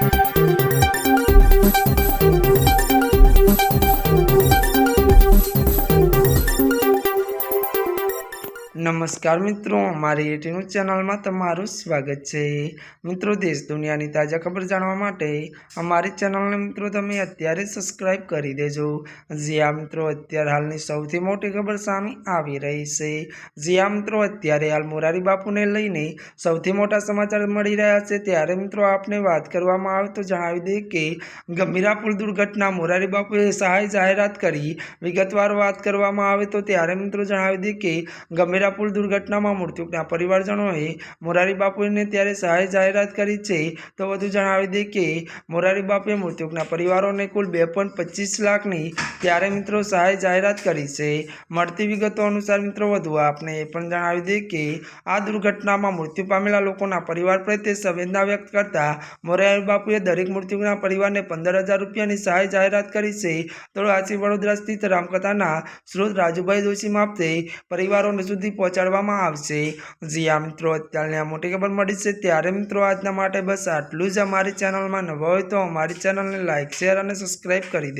Thank you. નમસ્કાર મિત્રો મારી યુટ્યુબ ચેનલમાં તમારું સ્વાગત છે. મિત્રો, દેશ દુનિયાની તાજા ખબર જાણવા માટે અમારી ચેનલને મિત્રો તમે અત્યારે સબસ્ક્રાઇબ કરી દેજો. જ્યાં મિત્રો, અત્યારે હાલની સૌથી મોટી ખબર સામે આવી રહી છે. જ્યાં મિત્રો, અત્યારે હાલ મોરારી બાપુને લઈને સૌથી મોટા સમાચાર મળી રહ્યા છે. ત્યારે મિત્રો, આપને વાત કરવામાં આવે તો જણાવી દઈએ કે ગંભીરા પુલ દુર્ઘટના મોરારી બાપુએ સહાય જાહેરાત કરી. વિગતવાર વાત કરવામાં આવે તો ત્યારે મિત્રો જણાવી દઈએ કે ગંભીરા પુલ દુર્ઘટનામાં મૃત્યુના પરિવારજનોએ મોરારી બાપુને ત્યારે સહાય જાહેરાત કરી છે. તો વધુ જણાવી દઈએ કે મોરારી બાપુએ મૃત્યુના પરિવારોને કુલ બે પચીસ લાખની ત્યારે મિત્રો સહાય જાહેરાત કરી છે. મળતી વિગતો અનુસાર મિત્રો વધુ આપને એ પણ જણાવી દઈએ કે આ દુર્ઘટનામાં મૃત્યુ પામેલા લોકોના પરિવાર પ્રત્યે સંવેદના વ્યક્ત કરતા મોરારી બાપુએ દરેક મૃત્યુના પરિવારને પંદર હજાર રૂપિયાની સહાય જાહેરાત કરી છે. તો આજે વડોદરા સ્થિત રામકથાના સ્રોત રાજુભાઈ જોશી માપતે પરિવારોને સુધી પહોંચાડવામાં આવશે. જી આ મિત્રો, અત્યારની આ મોટી ખબર મળી છે. ત્યારે મિત્રો, આજના માટે બસ આટલું જ. અમારી ચેનલમાં નવા હોય તો અમારી ચેનલને લાઇક શેર અને સબસ્ક્રાઈબ કરી દે.